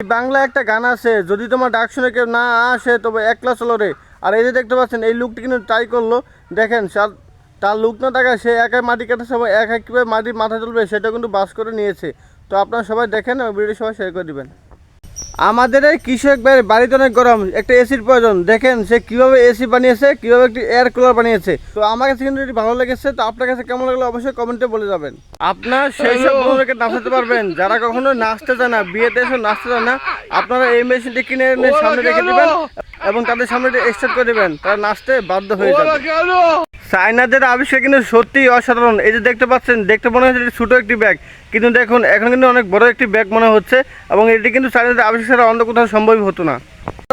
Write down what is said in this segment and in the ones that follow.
বাংলা একটা গান আছে, যদি তোমার ডাক শুনে কেউ না আসে, তবে একলা চলো রে। আর এই যে দেখতে পাচ্ছেন, এই লুকটি কিন্তু ট্রাই করল। দেখেন তার তার লুক না থাকায় সে একাই মাটি কাটার সময় এক এক কীভাবে মাটির মাথা তুলবে সেটা কিন্তু বাস করে নিয়েছে। তো আপনারা সবাই দেখেন ভিডিও সবাই শেয়ার করে দিবেন। আমাদের এই কৃষক ভাইয়ের বাড়িতে অনেক গরম, একটা এসির প্রয়োজন। দেখেন সে কীভাবে এসি বানিয়েছে, কীভাবে একটি এয়ার কুলার বানিয়েছে। তো আমার কাছে কিন্তু ভালো লেগেছে, তো আপনার কাছে কেমন লাগল অবশ্যই কমেন্টে বলে যাবেন। আপনার সেই সব বন্ধুদেরকে নাচাতে পারবেন, যারা কখনো নাচতে চায় না, বিয়েতে এসে নাচতে চায় না, আপনারা এই মেশিনটি কিনে এনে সামনে রেখে দেবেন এবং তাদের সামনে স্টার্ট করে দেবেন, তারা নাচতে বাধ্য হয়ে যাবে। চায়নাদের আবিষ্কার কিন্তু সত্যি অসাধারণ। এই যে দেখতে পাচ্ছেন, দেখতে মনে হচ্ছে ছোটো একটি ব্যাগ। কিন্তু দেখুন, এখন কিন্তু অনেক বড় একটি ব্যাগ মনে হচ্ছে এবং এটি কিন্তু চায়নাদের আবিষ্কার অন্য কোথাও সম্ভবই হতো না।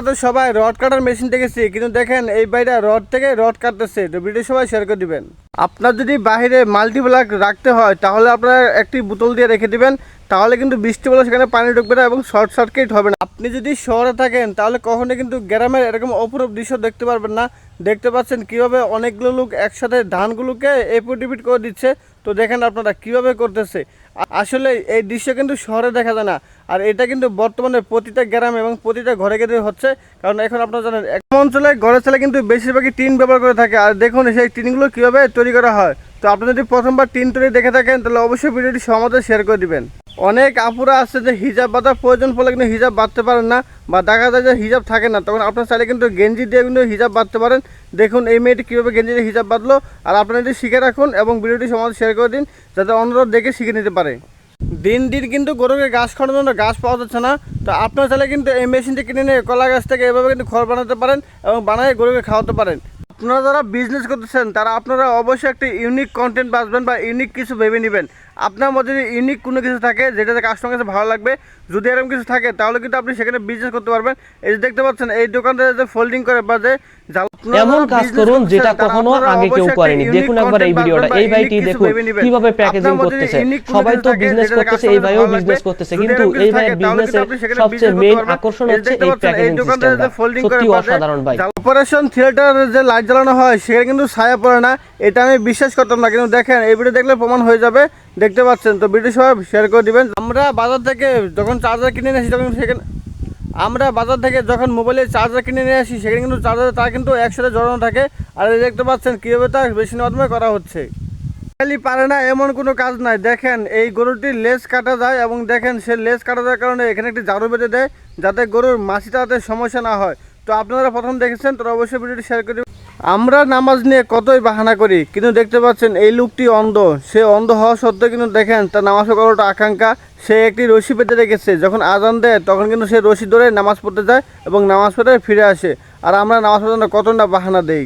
তো সবাই রড কাটার মেশিন দেখেছি, কিন্তু দেখেন এই বাইরে রড থেকে রড কাটতেছে। তো ভিডিও সবাই শেয়ার করে দিবেন। আপনার যদি বাইরে মাল্টিপ্লাক রাখতে হয়, তাহলে আপনারা একটি বোতল দিয়ে রেখে দিবেন। তাহলে কিন্তু বৃষ্টি বলে সেখানে পানি ঢুকবে না এবং শর্ট সার্কিট হবে না। আপনি যদি শহরে থাকেন, তাহলে কখনো কিন্তু গ্রামের এরকম অপরূপ দৃশ্য দেখতে পারবেন না। দেখতে পাচ্ছেন কীভাবে অনেকগুলো লোক একসাথে ধানগুলোকে এপিট ডিপিট করে দিচ্ছে। তো দেখেন আপনারা কীভাবে করতেছে। আসলে এই দৃশ্য কিন্তু শহরে দেখা যায় না। আর এটা কিন্তু বর্তমানে প্রতিটা গ্রাম এবং প্রতিটা ঘরে ঘরে হচ্ছে। কারণ এখন আপনারা জানেন, এক অঞ্চলে ঘরে ছেলে কিন্তু বেশিরভাগই টিন ব্যবহার করে থাকে। আর দেখুন, সেই টিনগুলো কীভাবে তৈরি করা হয়। তো আপনি যদি প্রথমবার টিন তৈরি দেখে থাকেন, তাহলে অবশ্যই ভিডিওটি সমাজে শেয়ার করে দিবেন। অনেক আপুরা আছে যে হিজাব বাঁধার প্রয়োজন পড়লে কিন্তু হিজাব বাঁধতে পারেন না, বা দেখা যায় যে হিজাব থাকে না, তখন আপনার চাইলে কিন্তু গেঞ্জি দিয়ে কিন্তু হিজাব বাঁধতে পারেন। দেখুন এই মেয়েটি কীভাবে গেঞ্জি দিয়ে হিজাব বাঁধলো, আর আপনারা এটি শিখে রাখুন এবং ভিডিওটি সমাজে শেয়ার করে দিন, যাতে অন্যরা দেখে শিখে নিতে পারে। দিন দিন কিন্তু গরুকে গাছ খাওয়ানোর জন্য গাছ পাওয়া যাচ্ছে না, তো আপনার চাইলে কিন্তু এই মেশিনটি কিনে নিয়ে কলা গাছ থেকে এভাবে কিন্তু খড় বানাতে পারেন এবং বানিয়ে গরুকে খাওয়াতে পারেন। আপনারা যারা বিজনেস করতেছেন, তারা আপনারা অবশ্যই একটা ইউনিক কন্টেন্ট বাঁচবেন বা ইউনিক কিছু ভেবে নেবেন। আপনার মধ্যে যদি ইউনিক কোনো কিছু থাকে যেটাতে কাস্টমার কাছে ভালো লাগবে, যদি এরকম কিছু থাকে, তাহলে কিন্তু আপনি সেখানে বিজনেস করতে পারবেন। এই যে দেখতে পাচ্ছেন, এই দোকানটা যে ফোল্ডিং করে বা যে এমন কাজ করুন যেটা কখনো আগে কেউ করেনি। দেখুন একবার এই ভিডিওটা এই ভাইটি দেখুন কীভাবে প্যাকেজিং করতেছে। সবাই তো বিজনেস করতেছে এই ভাইও বিজনেস করতেছে। কিন্তু এই ভাইয়ের বিজনেসের সবচেয়ে মেইন আকর্ষণ হচ্ছে এই প্যাকেজিং সিস্টেমটা সত্যি অসাধারণ ভাই। অপারেশন থিয়েটারের যে লাইট জ্বালানো হয় সেখানে কিন্তু ছায়া পড়ে না এটা আমি বিশ্বাস করতাম না। কিন্তু দেখেন এই ভিডিও দেখলে প্রমাণ হয়ে যাবে দেখতে পাচ্ছেন। তো ভিডিও সবাই শেয়ার করে দিবেন। আমরা বাজার থেকে যখন চার্জার কিনে নিয়েছি তখন সেখানে আমরা বাজার থেকে যখন মোবাইলে চার্জার কিনে নিয়ে আসি, সেখানে কিন্তু চার্জার তার কিন্তু একসাথে জড়ানো থাকে। আর দেখতে পাচ্ছেন কীভাবে তা মেশিনের মাধ্যমে করা হচ্ছে। খালি পারে না, এমন কোনো কাজ নাই। দেখেন, এই গরুটির লেজ কাটা যায় এবং দেখেন সে লেস কাটা যাওয়ার কারণে এখানে একটি জারু বেঁধে দেয়, যাতে গরুর মাছিটাতে সমস্যা না হয়। তো আপনারা প্রথম দেখেছেন তারা অবশ্যই ভিডিওটি শেয়ার করে। আমরা নামাজ নিয়ে কতই বাহানা করি, কিন্তু দেখতে পাচ্ছেন এই লোকটি অন্ধ। সে অন্ধ হওয়া সত্ত্বেও কিন্তু দেখেন তার নামাজ করাটা আকাঙ্ক্ষা, সে একটি রশি পেতে রেখেছে। যখন আজান দেয়, তখন কিন্তু সে রশি ধরে নামাজ পড়তে যায় এবং নামাজ পড়ে ফিরে আসে। আর আমরা নামাজ পড়তে কত না বাহানা দেই?